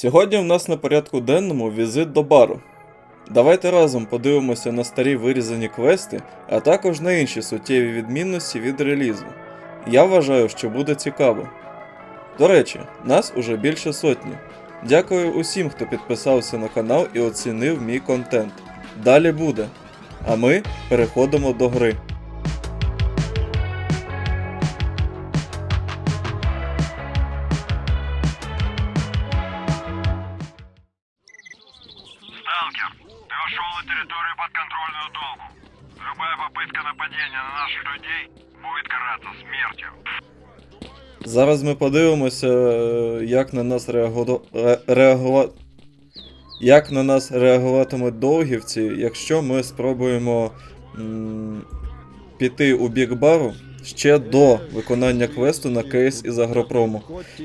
Сьогодні в нас на порядку денному візит до бару. Давайте разом подивимося на старі вирізані квести, а також на інші суттєві відмінності від релізу. Я вважаю, що буде цікаво. До речі, нас уже більше сотні. Дякую усім, хто підписався на канал і оцінив мій контент. Далі буде. А ми переходимо до гри. Территорию подконтрольную долгу. Любая попытка нападения на наших людей будет караться смертью. Зараз ми подивимося, е, як на нас реагу... ре... як на нас реагуватимуть довгівці, якщо ми спробуємо м... піти у бік бару ще до виконання квесту на кейс із агропрому.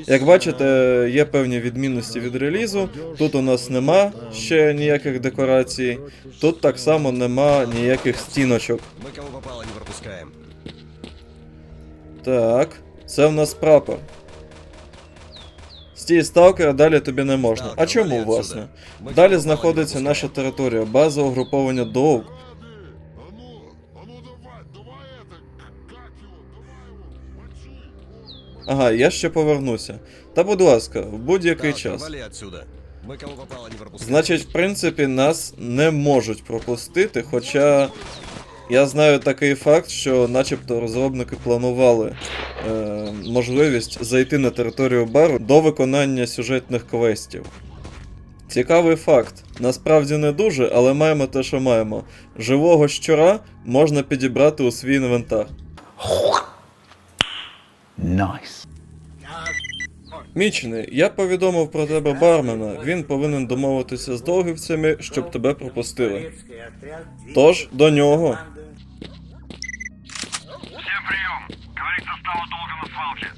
Як бачите, є певні відмінності від релізу. Тут у нас нема ще ніяких декорацій, тут так само нема ніяких стіночок. Мы кого попало не пропускаем. Так, це в нас прапор. Стій сталкера далі тобі не можна. А чому, власне? Далі знаходиться наша територія, база угруповання Доук. Ага, я ще повернуся. Та будь ласка, в будь-який час. вали кого попало не. Значить, в принципі, нас не можуть пропустити, хоча я знаю такий факт, що начебто розробники планували е, можливість зайти на територію бару до виконання сюжетних квестів. Цікавий факт. Насправді не дуже, але маємо те, що маємо. Живого щура можна підібрати у свій інвентар. Nice. Мічний, я повідомив про тебе бармена. Він повинен домовитися з довгівцями, щоб тебе пропустили. Тож до нього. Всем прием! Говорит состава долга на свалке.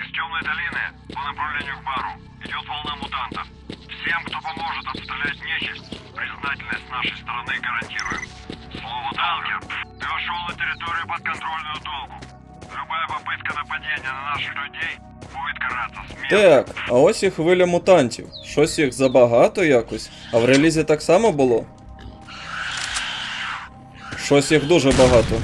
Из темной долины по направлению к бару идет волна мутантов. Всем, кто поможет отстрелять нечисть, признательность с нашей стороны гарантируем. Слово Сталкер, ты вошел на территорию подконтрольную долгу. Любая попытка нападения на наших людей будет караться смертью. Так, а ось і хвиля мутантів. Щось їх забагато якось, а в релізі так само було. Щось їх дуже багато.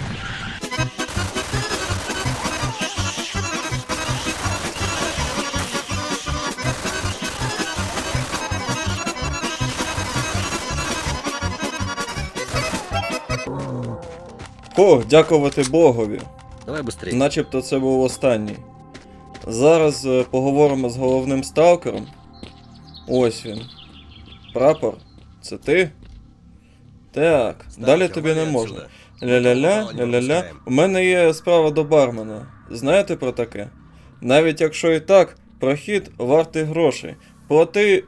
О, дякувати Богові. Давай быстрее. Начебто це був останній. Зараз е, поговоримо з головним сталкером. Ось він. Прапор. Це ти? Так, далі тобі не можна. Ля-ля-ля, ля-ля-ля. У мене є справа до бармена. Знаєте про таке? Навіть якщо і так, прохід вартий грошей. Плати.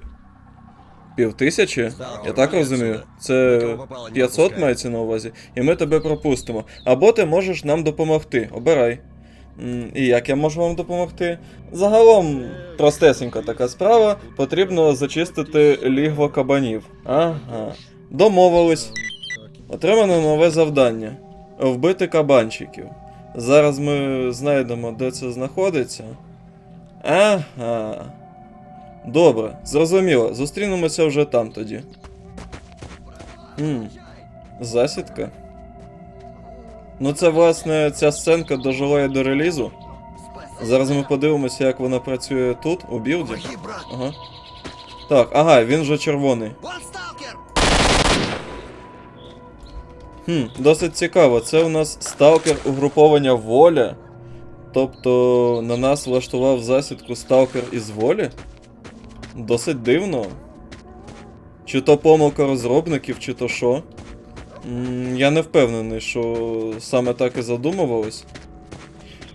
Півтисячі? Я так розумію. Це Ми кого попало не 500 мається на увазі, і ми тебе пропустимо. Або ти можеш нам допомогти. Обирай. І як я можу вам допомогти? Загалом, простесенька така справа, потрібно зачистити лігво кабанів. Ага. Домовились. Отримано нове завдання. Вбити кабанчиків. Зараз ми знайдемо, де це знаходиться. Ага. Добре, зрозуміло. Зустрінемося вже там тоді. Хм. Засідка. Ну, це, власне, ця сценка дожила до релізу. Зараз ми подивимося, як вона працює тут, у білді. Ага. Так, ага, він вже червоний. Вон! Хм, досить цікаво. Це у нас сталкер угруповання воля. Тобто на нас влаштував засідку сталкер із волі? Досить дивно. Чи то помилка розробників, чи то що. Я не впевнений, що саме так і задумувалось.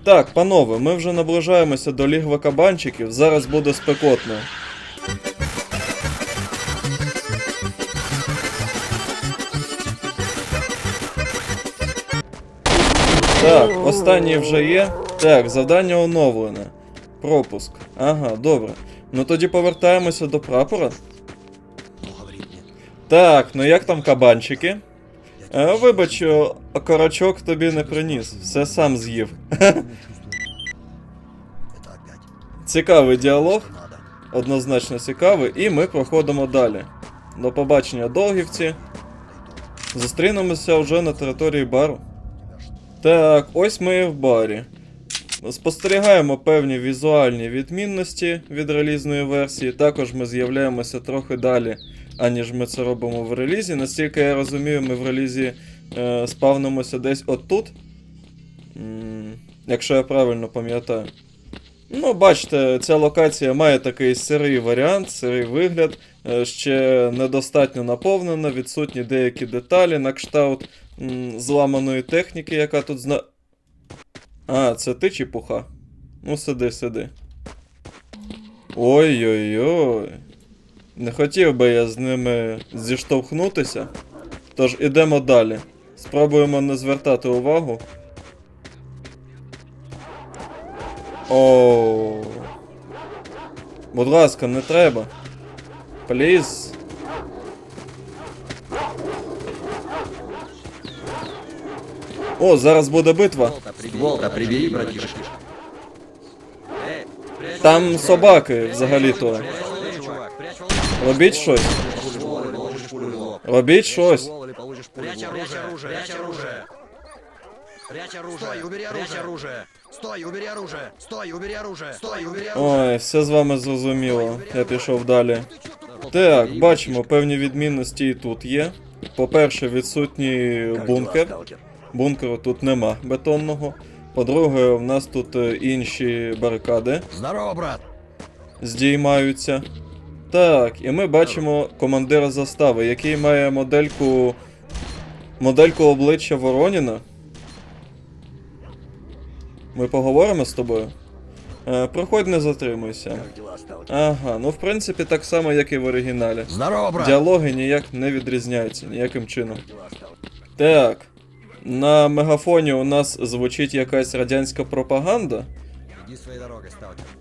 Так, панове, ми вже наближаємося до лігва кабанчиків, зараз буде спекотно. Так, останній вже є. Так, завдання оновлене. Пропуск. Ага, добре. Ну тоді повертаємося до прапора. Ну. Так, ну як там кабанчики? Е, вибач, о, окорочок тобі не приніс, все сам з'їв. Цікавий діалог. Однозначно цікавий, і ми проходимо далі. До побачення, долгівці. Зустрінемося вже на території бару. Так, ось ми і в барі. Спостерігаємо певні візуальні відмінності від релізної версії. Також ми з'являємося трохи далі, аніж ми це робимо в релізі. Наскільки я розумію, ми в релізі е, спавнимося десь отут. Якщо я правильно пам'ятаю. Ну, бачите, ця локація має такий сирий варіант, сирий вигляд, е, ще недостатньо наповнена, відсутні деякі деталі на кшталт зламаної техніки, яка тут зна. А, це ти чепуха? Ну, сиди, сиди. Ой-ой-ой. Не хотів би я з ними зіштовхнутися. Тож ідемо далі. Спробуємо не звертати увагу. О. Будь ласка, не треба. Пліз. О, зараз буде битва. Волка, прибери. Братишка. Там собаки взагалі-то. Робіть щось. Робіть щось. Прячь оружие, прячь оружие. Прячь оружие. Стой, убери оружие. Прячь оружие. Стой, убери оружие. Стой, убери оружие. Стой, убери оружие. Ой, все з вами зрозуміло. Я пішов далі. Так, бачимо, певні відмінності і тут є. По-перше, відсутній бункер. Бункеру тут нема бетонного. По-друге, в нас тут е, інші барикади Здорово, брат. здіймаються. Так, і ми бачимо командира застави, який має модельку. Модельку обличчя Вороніна. Ми поговоримо з тобою. Е, проходь, не затримуйся. Ага, ну в принципі так само, як і в оригіналі. Здорово, брат. Діалоги ніяк не відрізняються ніяким чином. Так. На мегафоні у нас звучить якась радянська пропаганда.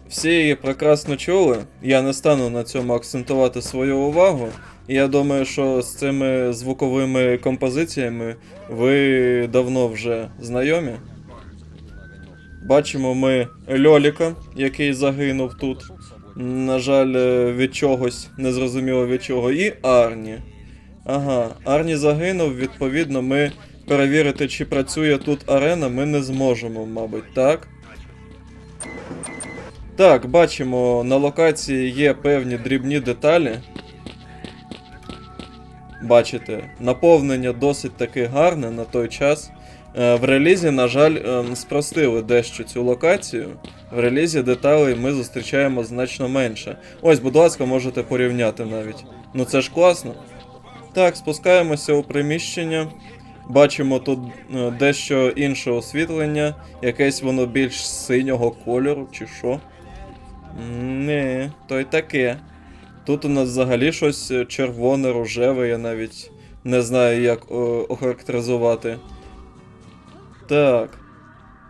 Всі її прекрасно чули. Я не стану на цьому акцентувати свою увагу. Я думаю, що з цими звуковими композиціями ви давно вже знайомі. Бачимо ми Льоліка, який загинув тут. На жаль, е, від чогось, незрозуміло від чого. І Арні. Ага, Арні загинув, відповідно, ми перевірити, чи працює тут арена, ми не зможемо, мабуть, так? Так, бачимо, на локації є певні дрібні деталі. Бачите, наповнення досить таки гарне на той час. Е, В релізі, на жаль, ем, спростили дещо цю локацію. В релізі деталей ми зустрічаємо значно менше. Ось, будь ласка, можете порівняти навіть. Ну це ж класно. Так, спускаємося у приміщення. Бачимо тут е, дещо інше освітлення, якесь воно більш синього кольору, чи що. Не, то й таке. Тут у нас взагалі щось е, червоне, рожеве, я навіть не знаю, як о, охарактеризувати. Так.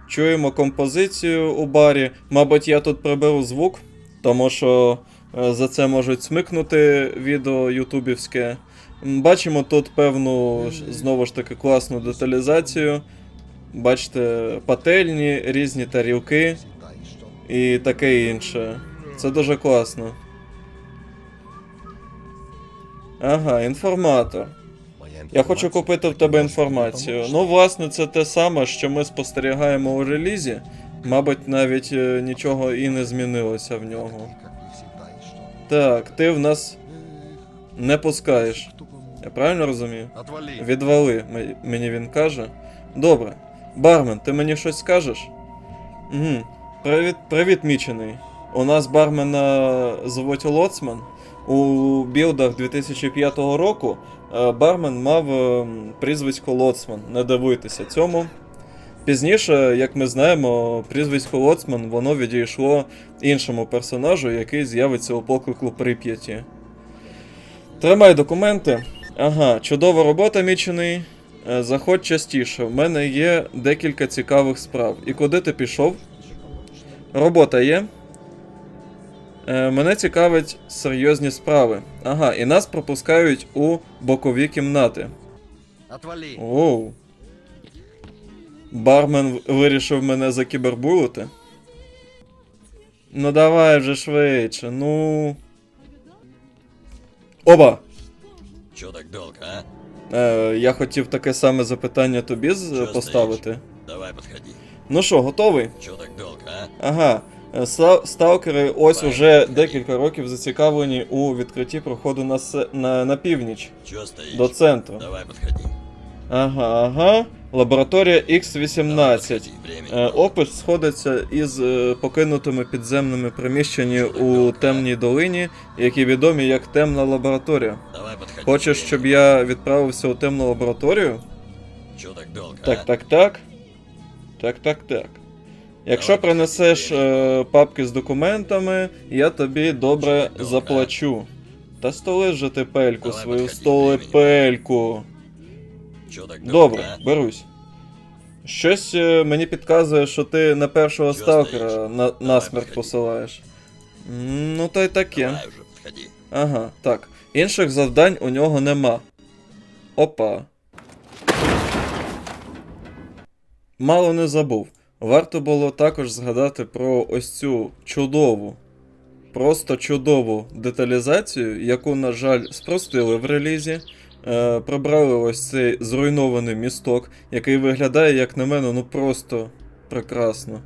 Чуємо композицію у барі. Мабуть, я тут приберу звук, тому що е, за це можуть смикнути відео ютубівське. Бачимо тут певну знову ж таки класну деталізацію. Бачите, пательні, різні тарілки і таке інше. Це дуже класно. Ага, інформатор. Я хочу купити в тебе інформацію. Ну, власне, це те саме, що ми спостерігаємо у релізі. Мабуть, навіть е, нічого і не змінилося в нього. Так, ти в нас не пускаєш. Я правильно розумію? Отвали. Відвали, мені він каже. Добре. Бармен, ти мені щось скажеш? Угу. Привіт, привіт, мічений. У нас бармена звуть Лоцман. У білдах 2005 року е, бармен мав е, прізвисько Лоцман. Не дивуйтеся цьому. Пізніше, як ми знаємо, прізвисько Лоцман воно відійшло іншому персонажу, який з'явиться у поклику Прип'яті. Тримай документи. Ага, чудова робота, мічений. Е, Заходь частіше. В мене є декілька цікавих справ. І куди ти пішов? Робота є. Е, мене цікавить серйозні справи. Ага, і нас пропускають у бокові кімнати. Отвали. Оу. Бармен вирішив мене закібербулити. Ну давай вже швидше, ну. Оба! Чё так долго, а? Е, я хотів таке саме запитання тобі з- Що поставити. Давай подходи. Ну що, готовий? Чё так долго, а? Ага. Е, ста- Сталкери ось Давай. уже декілька років зацікавлені у відкритті проходу на, се- на, на північ Чё стоишь? до центру. Давай подходи. Ага, ага. Лабораторія Давай X18. подходи, времени Е. Опис сходиться із е, покинутими підземними приміщеннями у темній долині, які відомі як темна лабораторія. Хочеш, щоб я відправився у темну лабораторію? так Так, так, так. Так, так. Якщо принесеш е, папки з документами, я тобі добре заплачу. Та столи же ти пельку свою, підходи, Чё так Добре, а? берусь. Щось е, мені підказує, що ти на першого Чого сталкера на, насмерть посилаєш. Ну та й таке. Ага, так. Інших завдань у нього нема. Опа. Мало не забув. Варто було також згадати про ось цю чудову, просто чудову деталізацію, яку, на жаль, спростили в релізі. Е, прибрали ось цей зруйнований місток, який виглядає, як на мене, ну просто прекрасно.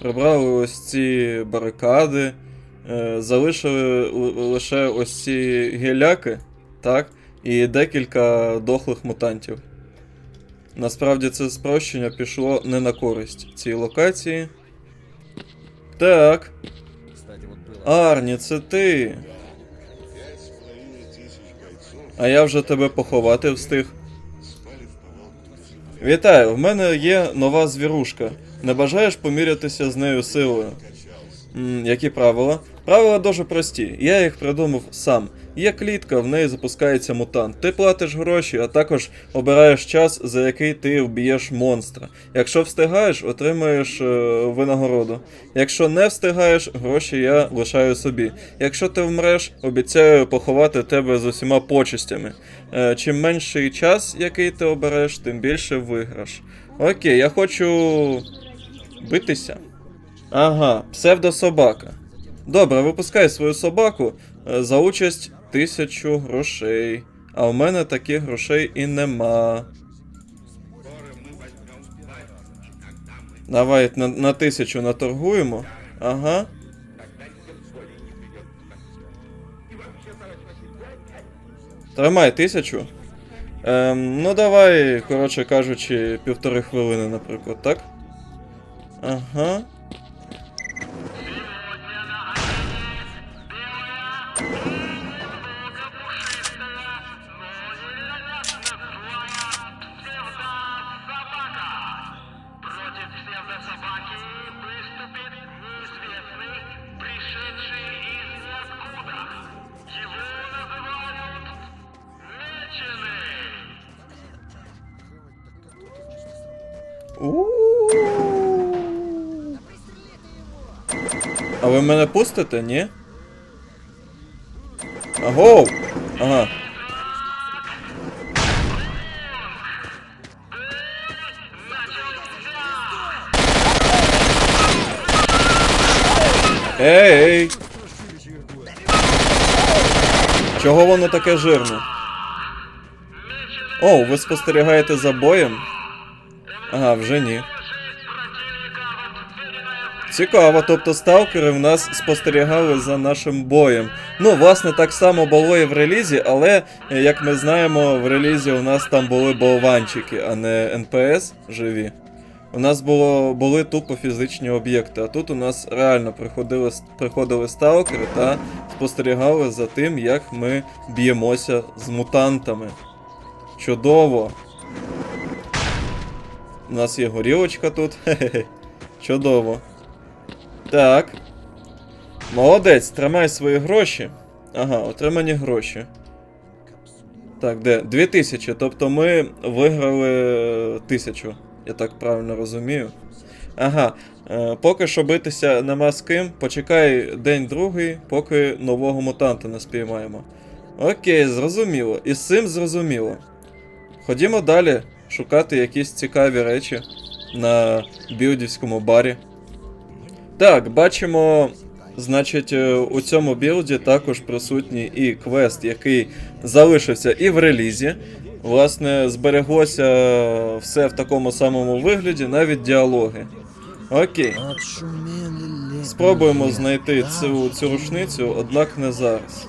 Прибрали ось ці барикади, е, залишили лише ось ці геляки, так, і декілька дохлих мутантів. Насправді це спрощення пішло не на користь цій локації. Так. Арні, це ти. А я вже тебе поховати встиг. Вітаю, в мене є нова звірушка. Не бажаєш помірятися з нею силою? М, які правила? Правила дуже прості. Я їх придумав сам. Є клітка, в неї запускається мутант. Ти платиш гроші, а також обираєш час, за який ти вб'єш монстра. Якщо встигаєш, отримаєш е, винагороду. Якщо не встигаєш, гроші я лишаю собі. Якщо ти вмреш, обіцяю поховати тебе з усіма почестями. Е, чим менший час, який ти обереш, тим більше виграш. Окей, я хочу битися. Ага, псевдособака. Добре, випускай свою собаку е, за участь тисячу грошей. А в мене таких грошей і нема. Давай на, на тисячу наторгуємо. Ага. Тримай тисячу. Ем, ну давай, коротше кажучи, півтори хвилини, наприклад, так? Ага. Мене пустите, ні? Аго! Ага. Ей! Чого воно таке жирне? О, ви спостерігаєте за боєм? Ага, вже ні. Цікаво, тобто сталкери в нас спостерігали за нашим боєм. Ну, власне, так само було і в релізі, але, е, як ми знаємо, в релізі у нас там були болванчики, а не НПС живі. У нас було, були тупо фізичні об'єкти, а тут у нас реально приходили, приходили сталкери та спостерігали за тим, як ми б'ємося з мутантами. Чудово! У нас є горілочка тут. Хе-хе. Чудово. Так. Молодець, тримай свої гроші. Ага, отримані гроші. Так, де? 2000, тобто ми виграли тисячу. Я так правильно розумію. Ага. Е, поки що битися нема з ким. Почекай день другий, поки нового мутанта не спіймаємо. Окей, зрозуміло. І з цим зрозуміло. Ходімо далі шукати якісь цікаві речі на білдівському барі. Так, бачимо, значить, е, у цьому білді також присутній і квест, який залишився і в релізі. Власне, збереглося все в такому самому вигляді, навіть діалоги. Окей. Спробуємо знайти цю, цю рушницю, однак не зараз.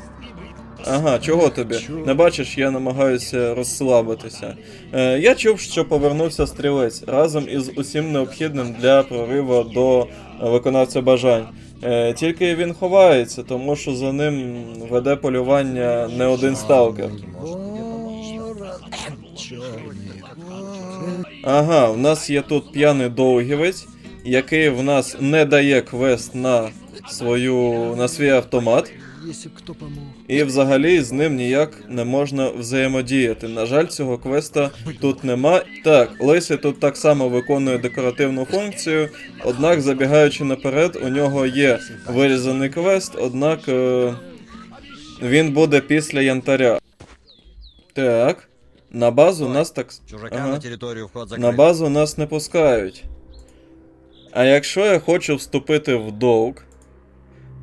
Ага, чого тобі? Не бачиш, я намагаюся розслабитися. Е, я чув, що повернувся стрілець разом із усім необхідним для прориву до виконавця бажань. Е, тільки він ховається, тому що за ним веде полювання не один сталкер. Ага, в нас є тут п'яний довгівець, який в нас не дає квест на свою на свій автомат. І взагалі з ним ніяк не можна взаємодіяти. На жаль, цього квеста тут нема. Так, Лисі тут так само виконує декоративну функцію, однак, забігаючи наперед, у нього є вирізаний квест, однак е- він буде після янтаря. Так. На базу нас так. Ага. на территорию вход. На базу нас не пускають. А якщо я хочу вступити в долг,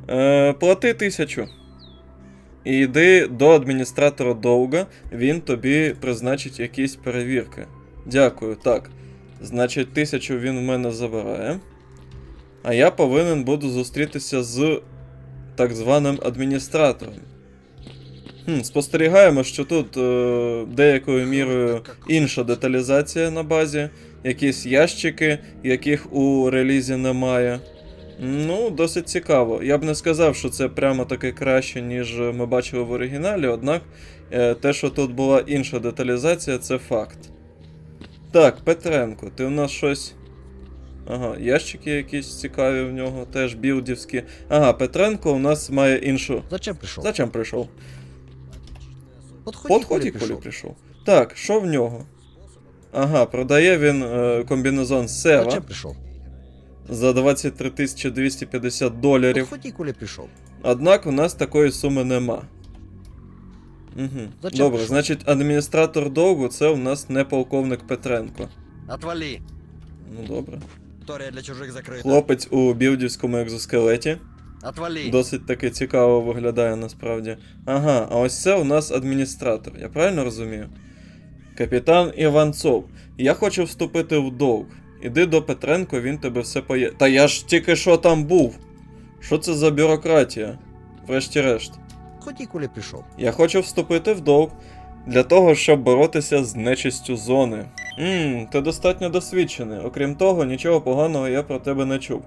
е, плати тисячу. І йди до адміністратора довга, він тобі призначить якісь перевірки. Дякую, так. Значить, тисячу він в мене забирає. А я повинен буду зустрітися з так званим адміністратором. Хм, спостерігаємо, що тут е, деякою мірою інша деталізація на базі, якісь ящики, яких у релізі немає. Ну, досить цікаво. Я б не сказав, що це прямо таки краще, ніж ми бачили в оригіналі, однак е, те, що тут була інша деталізація, це факт. Так, Петренко, ти у нас щось. Ага, ящики якісь цікаві в нього, теж білдівські. Ага, Петренко у нас має іншу. Зачем пришел? Зачем прийшов? Подході, коли прийшов. Так, що в нього? Ага, продає він е, комбінезон Сева Зачем пришел? За 23 250 доларів. Подходи, коли пришел. Однак у нас такої суми нема. Угу. Зачем Добре, прийшов? значить, адміністратор довгу це у нас не полковник Петренко. Отвали. Ну добре. Территория для чужих закрыта. Хлопець у білдівському екзоскелеті. Отвали. Досить таки цікаво виглядає насправді. Ага, а ось це у нас адміністратор, я правильно розумію? Капітан Іванцов. Я хочу вступити в долг. Іди до Петренко, він тебе все поє. Та я ж тільки що там був. Що це за бюрократія? Врешті-решт. Подходи, коли пришел. Я хочу вступити в долг для того, щоб боротися з нечистю зони. Ммм, ти достатньо досвідчений. Окрім того, нічого поганого я про тебе не чув.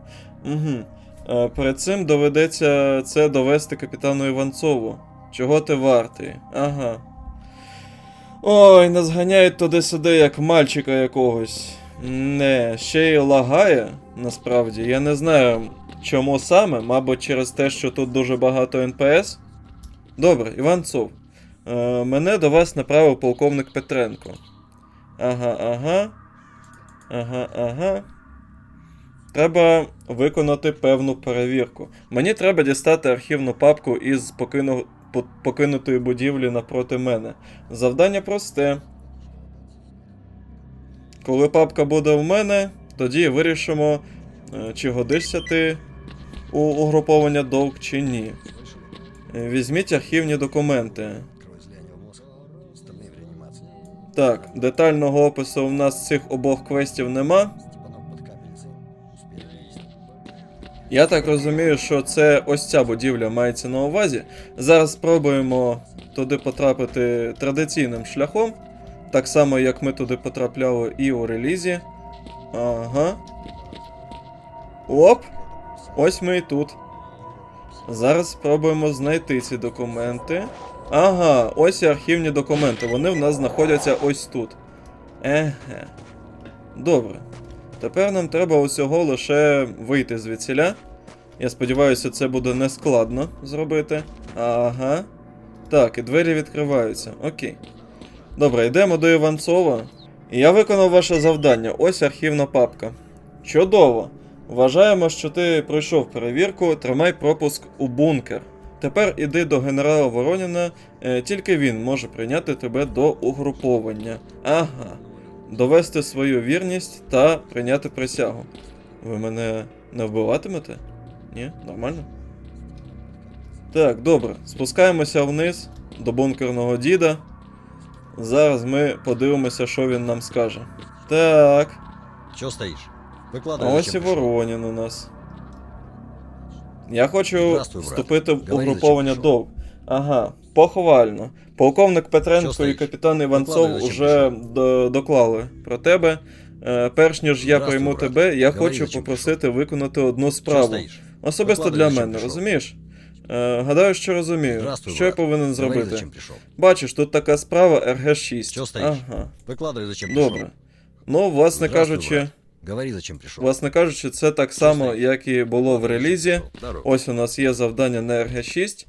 Угу. Е, перед цим доведеться це довести капітану Іванцову. Чого ти вартий? Ага. Ой, нас ганяють туди-сюди, як мальчика якогось. Не, ще й лагає, насправді. Я не знаю, чому саме, мабуть, через те, що тут дуже багато НПС. Добре, Іванцов. Е, мене до вас направив полковник Петренко. Ага, ага. Ага, ага. Треба виконати певну перевірку. Мені треба дістати архівну папку із покину... покинутої будівлі напроти мене. Завдання просте. Коли папка буде в мене, тоді вирішимо, е, чи годишся ти у угруповання довг чи ні. Е, Візьміть архівні документи. Так, детального опису в нас цих обох квестів нема. Я так розумію, що це ось ця будівля мається на увазі. Зараз спробуємо туди потрапити традиційним шляхом. Так само, як ми туди потрапляли і у релізі. Ага. Оп! Ось ми і тут. Зараз спробуємо знайти ці документи. Ага, ось і архівні документи. Вони в нас знаходяться ось тут. Еге. Добре. Тепер нам треба усього лише вийти звідсіля. Я сподіваюся, це буде нескладно зробити. Ага. Так, і двері відкриваються. Окей. Добре, йдемо до Іванцова. Я виконав ваше завдання. Ось архівна папка. Чудово! Вважаємо, що ти пройшов перевірку, тримай пропуск у бункер. Тепер іди до генерала Вороніна, е, тільки він може прийняти тебе до угруповання. Ага. Довести свою вірність та прийняти присягу. Ви мене не вбиватимете? Ні? Нормально? Так, добре. Спускаємося вниз до бункерного діда. Зараз ми подивимося, що він нам скаже. Так. Чё стоишь? А Выкладывай, ось і зачем пришел. Воронін у нас. Я хочу Здравствуй, брат. вступити в Говори, угруповання зачем прийшов. ДОВ. Ага, поховально. Полковник Петренко і стоїш? капітан Іванцов Викладай, зачем уже до- доклали про тебе. Е, перш ніж я Здравствуй, прийму брат. тебе, я Говори, хочу зачем попросити виконати одну Чё справу. стоишь? Особисто Викладай, для зачем мене, прийшов. розумієш? Е, гадаю, що розумію. Здравствуй, що я брат. повинен Говори, зробити? зачем пришел. Бачиш, тут така справа РГ-6. Чё стоїш? Ага, Выкладывай, зачем пришел. добре. Ну, власне Здравствуй, кажучи. брат. Говори, зачем пришел. Власне кажучи, це так само, стоїш? як і було в релізі. Здорово. Ось у нас є завдання на РГ6.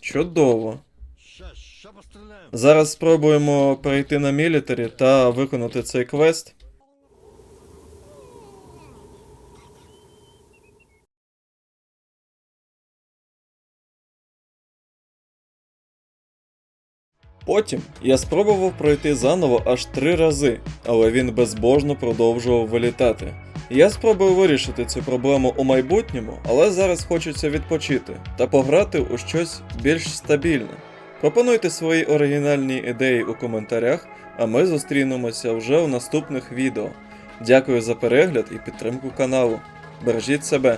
Чудово. Ща, ща постреляем. Зараз спробуємо перейти на мілітарі та виконати цей квест. Потім я спробував пройти заново аж три рази, але він безбожно продовжував вилітати. Я спробую вирішити цю проблему у майбутньому, але зараз хочеться відпочити та пограти у щось більш стабільне. Пропонуйте свої оригінальні ідеї у коментарях, а ми зустрінемося вже у наступних відео. Дякую за перегляд і підтримку каналу. Бережіть себе.